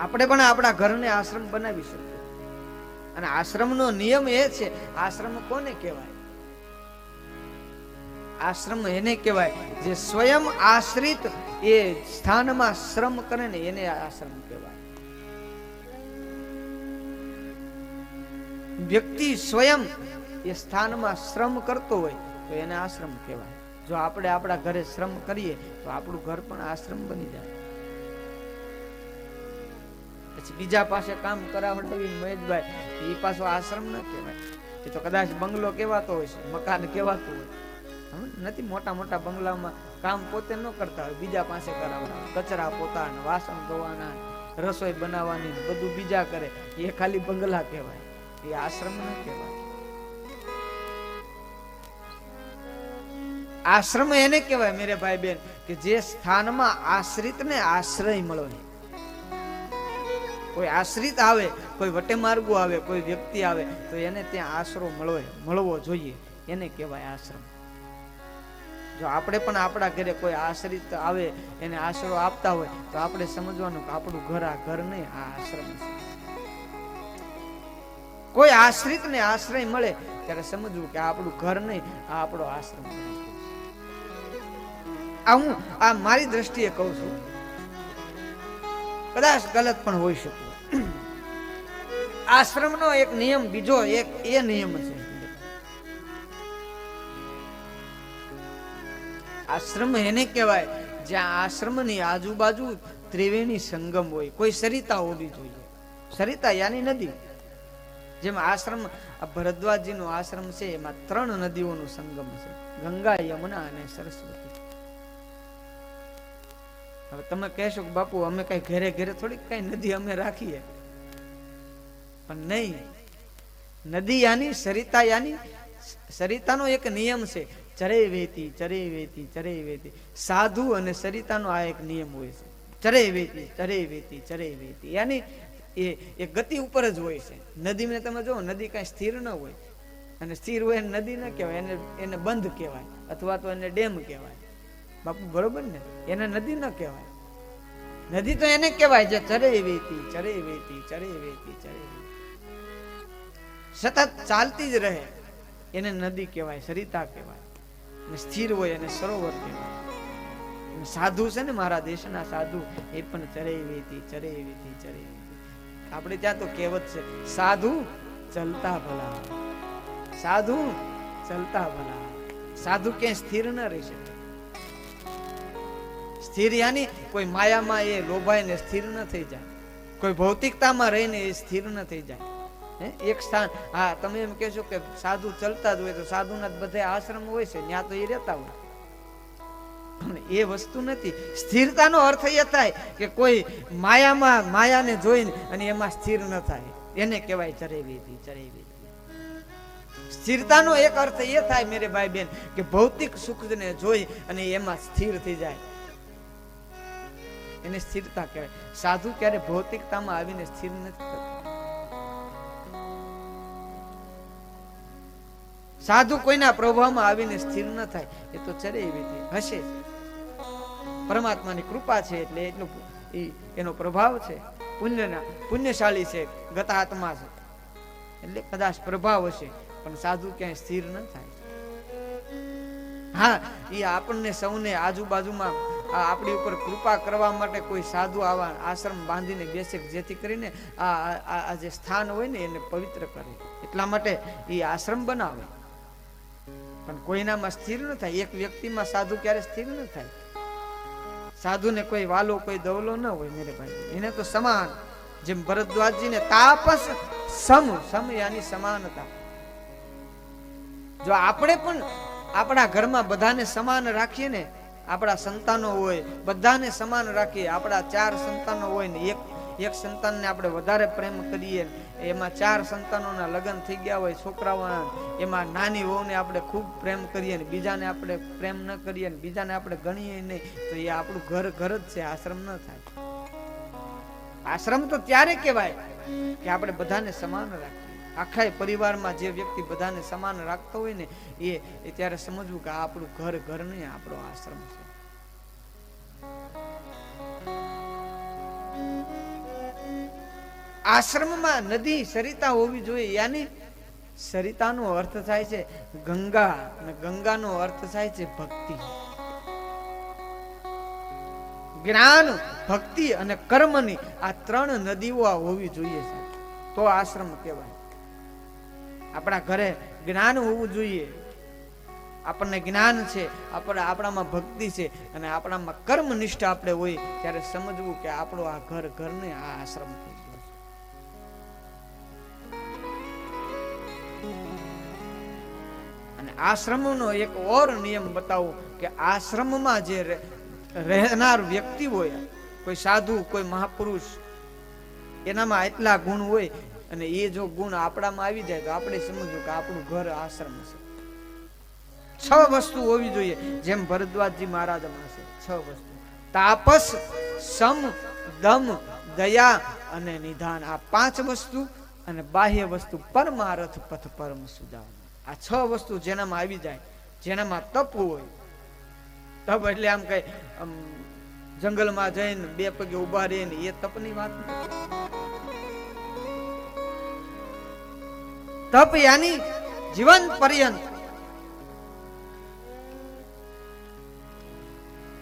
આપણે પણ આપણા ઘરને આશ્રમ બનાવી શકીએ. અને આશ્રમનો નિયમ એ છે, આશ્રમ કોને કહેવાય? આશ્રમ એને કહેવાય જે સ્વયં આશ્રિત એ સ્થાનમાં શ્રમ કરે ને એને આશ્રમ કહેવાય. વ્યક્તિ સ્વયં એ સ્થાનમાં શ્રમ કરતો હોય તો એને આશ્રમ કહેવાય. જો આપણે આપણા ઘરે શ્રમ કરીએ તો આપણું ઘર પણ આશ્રમ બની જાય. પછી બીજા પાસે કામ કરાવડાવી મહેશભાઈ એ પાછો આશ્રમ ન કહેવાય. એ તો કદાચ બંગલો કહેવાતો હોય છે, મકાન કહેવાતું હોય. નથી, મોટા મોટા બંગલામાં કામ પોતે ન કરતા હોય, બીજા પાસે કરાવડા કચરા પોતાના, વાસણ ધોવાના, રસોઈ બનાવવાની, બધું બીજા કરે. એ ખાલી બંગલા કહેવાય. એ આશ્રમ ન કહેવાય. આશ્રમ એને કહેવાય, મેરે ભાઈ બેન, કે જે સ્થાનમાં આશ્રિતને આશ્રય મળો. કોઈ આશ્રિત આવે, કોઈ વટે માર્ગો આવે, કોઈ વ્યક્તિ આવે, તો એને ત્યાં આશરો મળવો મળવો જોઈએ. એને કહેવાય આશ્રમ. જો આપણે પણ આપણા ઘરે કોઈ આશ્રિત આવે, એને આશરો આપતા હોય, તો આપણે સમજવાનું કે આપણું ઘર આ ઘર નહીં આ આશ્રમ છે. કોઈ આશ્રિત ને આશ્રય મળે, ત્યારે સમજવું કે આપણું ઘર નહીં, આ આપણો આશ્રમ આ હું, આ મારી દ્રષ્ટિએ કહું છું. કદાચ ગલત પણ હોઈ શકે. આશ્રમનો એક નિયમ, બીજો એક એ નિયમ છે. આશ્રમ એને કહેવાય, જ્યાં આશ્રમની આજુબાજુ ત્રિવેણી સંગમ હોય, કોઈ સરિતા હોવી જોઈએ. સરિતા યાની નદી. જેમ આશ્રમ, આ ભરદ્વાજજીનો આશ્રમ છે, એમાં ત્રણ નદીઓનો સંગમ છે. ગંગા, યમુના અને સરસ્વતી. હવે તમે કહેશો કે બાપુ, અમે કઈ ઘરે ઘરે થોડીક કઈ નદી અમે રાખીએ. પણ નહીં. નદી યાની સરિતા યાની સરિતાનો એક નિયમ છે ચરે વેતી ચરે વેતી ચરે વેતી સાધુ અને સરિતાનો આ એક નિયમ હોય છે. ચરે વેતી ચરે વેતી ચરે વેતી યાની એ એ ગતિ ઉપર જ હોય છે. નદીને તમે જો નદી કાંઈ સ્થિર ન હોય. અને સ્થિર હોય નદી ન કહેવાય, એને એને બંધ કહેવાય. અથવા તો એને ડેમ કહેવાય. બાપુ, બરોબર ને? એને નદી ન કહેવાય. નદી તો એને કહેવાય જે ચરે વેતી ચરે વેતી ચરે વેતી ચરે સતત ચાલતી જ રહે. એને નદી કહેવાય, સરિતા કહેવાય. અને સ્થિર હોય એને સરોવર કહેવાય. સાધુ છે ને મારા દેશના સાધુ, એ પણ ચરે વેતી ચરે વેતી ચરે આપણે ત્યાં તો કહેવત છે, સાધુ ચલતા ભલા. સાધુ ચલતા ભલા. સાધુ ક્યાંય સ્થિર ન રહી શકે. સ્થિર યાની, કોઈ માયામાં એ લોભાઈને સ્થિર ન થઈ જાય. કોઈ ભૌતિકતામાં રહીને એ સ્થિર ન થઈ જાય? એક સ્થાન હા, તમે એમ કહેશો કે સાધુ ચલતા જ હોય તો સાધુના બધા આશ્રમ હોય છે ત્યાં તો એ રહેતા હોય. એ વસ્તુ નથી. સ્થિરતાનો અર્થ એ થાય કે કોઈ માયામાં, માયાને જોઈને અને એમાં સ્થિર ન થાય. એને કહેવાય ચરેવીતી ચરેવી સ્થિરતાનો એક અર્થ એ થાય, મેરે ભાઈ બેન, કે ભૌતિક સુખને જોઈ અને એમાં સ્થિર થઈ જાય. એને સ્થિરતા કહેવાય. સાધુ ક્યારે ભૌતિકતામાં આવીને સ્થિર નથી થતો. સાધુ કોઈના પ્રભાવમાં આવીને સ્થિર ન થાય. એ તો ચરે એવી હશે. પરમાત્માની કૃપા છે એટલે એટલું એનો પ્રભાવ છે. પુણ્યના, પુણ્યશાળી છે, ગતાત્મા છે. એટલે કદાચ પ્રભાવ હશે, પણ સાધુ ક્યાંય સ્થિર ન થાય. હા એ આપણને સૌને આજુબાજુમાં આપણી ઉપર કૃપા કરવા માટે કોઈ સાધુ આવા આશ્રમ બાંધીને બેસે જેથી કરીને આ આ જે સ્થાન હોય ને એને પવિત્ર કરે. એટલા માટે એ આશ્રમ બનાવે. પણ કોઈનામાં સ્થિર ન થાય. એક વ્યક્તિમાં સાધુ ક્યારે સ્થિર ન થાય? સાધુને કોઈ વાલો, કોઈ દવલો ન હોય મેરે ભાઈ. એને તો સમાન. જેમ ભરદ્વાજજીને તાપસ સમ સમ યાની સમાનતા. જો આપણે પણ આપણા ઘરમાં બધાને સમાન રાખીએ ને આપણા સંતાનો હોય, બધાને સમાન રાખીએ. આપણા ચાર સંતાનો હોય ને એક એક સંતાનને આપણે વધારે પ્રેમ કરીએ. એમાં ચાર સંતાનોના લગ્ન થઈ ગયા હોય છોકરાઓના એમાં નાની વહુને આપણે ખૂબ પ્રેમ કરીએ ને બીજાને આપણે પ્રેમ ન કરીએ ને બીજાને આપણે ગણીએ નહીં, તો એ આપણું ઘર ઘર જ છે. આશ્રમ ન થાય. આશ્રમ તો ત્યારે કહેવાય કે આપણે બધાને સમાન રાખીએ. આખા પરિવારમાં જે વ્યક્તિ બધાને સમાન રાખતો હોય ને, એ ત્યારે સમજવું કે આપણું ઘર ઘર નહીં આપણો આશ્રમ છે. આશ્રમમાં નદી, સરિતા હોવી જોઈએ. યાની સરિતાનો અર્થ થાય છે ગંગા અને ગંગાનો અર્થ થાય છે ભક્તિ. જ્ઞાન, ભક્તિ અને કર્મની આ ત્રણ નદીઓ હોવી જોઈએ છે તો આશ્રમ કહેવાય. આપણા ઘરે જ્ઞાન હોવું જોઈએ. આપણને જ્ઞાન છે, આપણે આપણામાં ભક્તિ છે અને આપણામાં કર્મનિષ્ઠ આપણે હોય ત્યારે સમજવું કે આપણો આ ઘર ઘરને આ આશ્રમ થઈ ગયો અને આશ્રમનો એક ઓર નિયમ બતાવું કે આશ્રમમાં જે રહેનાર વ્યક્તિ હોય, કોઈ સાધુ, કોઈ મહાપુરુષ, એનામાં એટલા ગુણ હોય અને એ જો ગુણ આપણામાં આવી જાય તો આપણે સમજવું કે આપણું ઘર આશ્રમ છે. છ વસ્તુ હોવી જોઈએ. જેમ ભરદ્વાજજી મહારાજમાં છે. છ વસ્તુ. તાપસ, સમ, દમ, દયા અને નિધાન. આ પાંચ વસ્તુ અને બાહ્ય વસ્તુ પરમારથ પથ પરમ સુજાવ આ છ વસ્તુ જેનામાં આવી જાય, જેનામાં તપ હોય. તપ એટલે આમ કઈ જંગલમાં જઈને બે પગે ઊભા રહીને એ તપની વાત નથી. તપ યાની જીવન પર્યંત.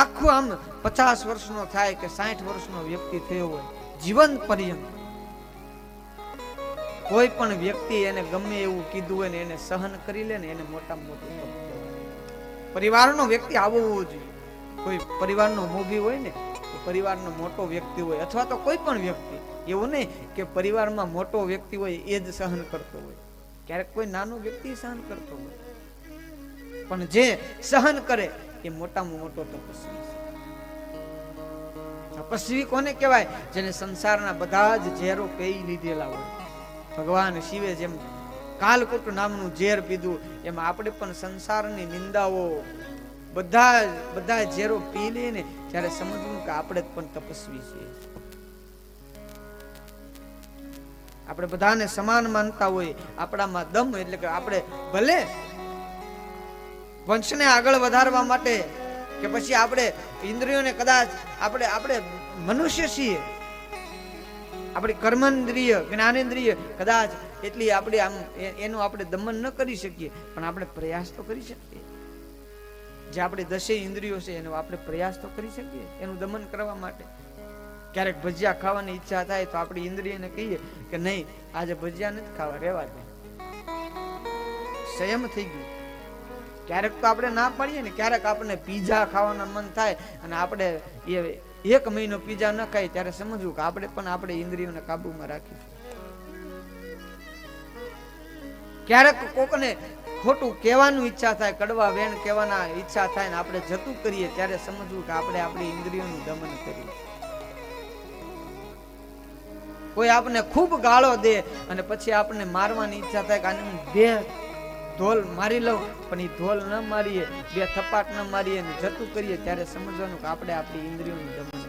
આખું આમ પચાસ વર્ષનો થાય કે સાઠ વર્ષનો વ્યક્તિ થયો હોય, જીવન પર્યંત. કોઈ પણ વ્યક્તિ એને ગમે એવું કીધું હોય ને એને સહન કરી લે ને એને મોટા મોટું પરિવારનો વ્યક્તિ આવો હોવો જોઈએ. કોઈ પરિવારનો મોભી હોય ને પરિવારનો મોટો વ્યક્તિ હોય, અથવા તો કોઈ પણ વ્યક્તિ. એવું નહીં કે પરિવારમાં મોટો વ્યક્તિ હોય એ જ સહન કરતો હોય. ક્યારેક કોઈ નાનો વ્યક્તિ સહન કરતો હોય. પણ જે સહન કરે, એ મોટામાં મોટો તપસ્વી તપસ્વી કોને કહેવાય? જેને સંસારના બધા જ ઝેરો પી લીધેલા હોય. ભગવાન શિવે જેમ કાલકુટ નામનું ઝેર પીધું, એમાં આપણે પણ સંસારની નિંદાઓ બધા બધા ઝેરો પી લઈએ ત્યારે સમજવું કે આપણે પણ તપસ્વી છીએ. આપણે બધાને સમાન માનતા હોય, આપણામાં દમ એટલે કે આપણે ભલે વંશને આગળ વધારવા માટે કે પછી આપણે ઇન્દ્રિયોને કદાચ આપણે આપણે મનુષ્ય છીએ, આપણી કર્મેન્દ્રિય, જ્ઞાનેન્દ્રિય કદાચ એટલી આપણે આમ એનું આપણે દમન ન કરી શકીએ, પણ આપણે પ્રયાસ તો કરી શકીએ. જે આપણે દસે ઇન્દ્રિયો છે એનો આપણે પ્રયાસ તો કરી શકીએ, એનું દમન કરવા માટે. ક્યારેક ભજીયા ખાવાની ઈચ્છા થાય તો આપણી ઇન્દ્રિયને કહીએ કે નહીં, આજે ભજીયા નથી ખાવા, રહેવા દે. સંયમ થઈ ગયું. ક્યારેક તો આપણે ના પાડીએ ને, ક્યારેક આપણને પીઝા ખાવાના મન થાય અને આપણે એ એક મહિનો પીઝા ન ખાય ત્યારે સમજવું કે આપણે પણ આપણે ઇન્દ્રિયોને કાબુમાં રાખીશું. ક્યારેક કોકને ખોટું કહેવાનું ઈચ્છા થાય, કડવા વેણ કહેવાના ઈચ્છા થાય ને આપણે જતું કરીએ ત્યારે સમજવું કે આપણે આપણી ઇન્દ્રિયોનું દમન કરીએ. કોઈ આપને ખૂબ ગાળો દે અને પછી આપણને મારવાની ઈચ્છા થાય કે આને બે ધોલ મારી લઉં, પણ એ ધોલ ન મારીએ, બે થપાટ ન મારીએ અને જતું કરીએ, ત્યારે સમજવાનું કે આપણે આપણી ઇન્દ્રિયોનું દમન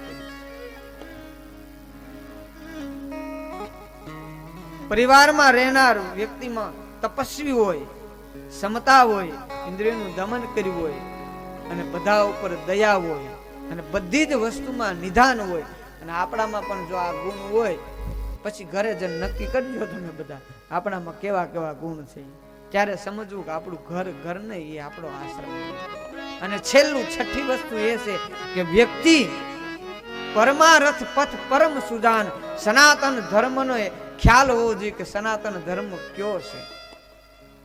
પરિવારમાં રહેનાર વ્યક્તિમાં તપસ્વી હોય, સમતા હોય, ઇન્દ્રિયોનું દમન કર્યું હોય, અને બધા ઉપર દયા હોય, અને બધી જ વસ્તુમાં નિધાન હોય, અને આપણામાં પણ જો આ ગુણ હોય પછી ઘરે જઈને નક્કી કરજો તમે બધા. આપણામાં કેવા કેવા ગુણ છે. ત્યારે સમજવું કે આપણું ઘર ઘર નહીં, એ આપણો આશ્રમ અને છેલ્લું છઠ્ઠી વસ્તુ એ છે કે વ્યક્તિ પરમારથ પથ પરમ સુજાન, સનાતન ધર્મનો ખ્યાલ હોવો જોઈએ કે સનાતન ધર્મ કયો છે.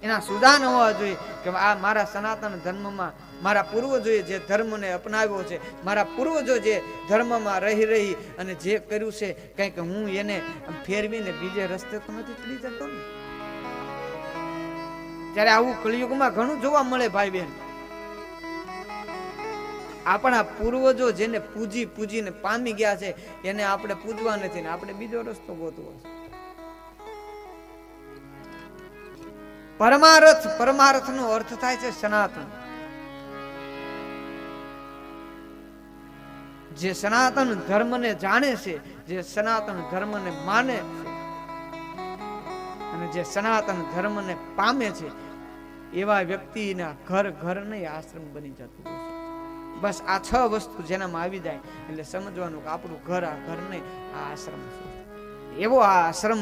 એના સુદાન હોવા જોઈએ કે આ મારા સનાતન ધર્મમાં મારા પૂર્વજોએ જે ધર્મને અપનાવ્યો છે, મારા પૂર્વજો જે ધર્મમાં રહી રહી અને જે કર્યું છે, કંઈક હું એને ફેરવીને બીજે રસ્તે તો નથી ચડી જતો ને. ત્યારે આવું કળિયુગમાં ઘણું જોવા મળે ભાઈ બહેન. આપણા પૂર્વજો જેને પૂજી પૂજીને પામી ગયા છે, એને આપણે પૂજવા નથી ને, આપણે બીજો રસ્તો ગોતવો છે. પરમાર્થ પરમાર્થ નો અર્થ થાય છે સનાતન. જે સનાતન ધર્મને જાણે છે, જે સનાતન ધર્મને માને અને જે સનાતન ધર્મને પામે છે, એવા વ્યક્તિના ઘર ઘર નહીં આશ્રમ બની જતું બસ આ છ વસ્તુ જેનામાં આવી જાય, એટલે સમજવાનું કે આપણું ઘર આ ઘર નહીં આ આશ્રમ છે. એવો આ આશ્રમ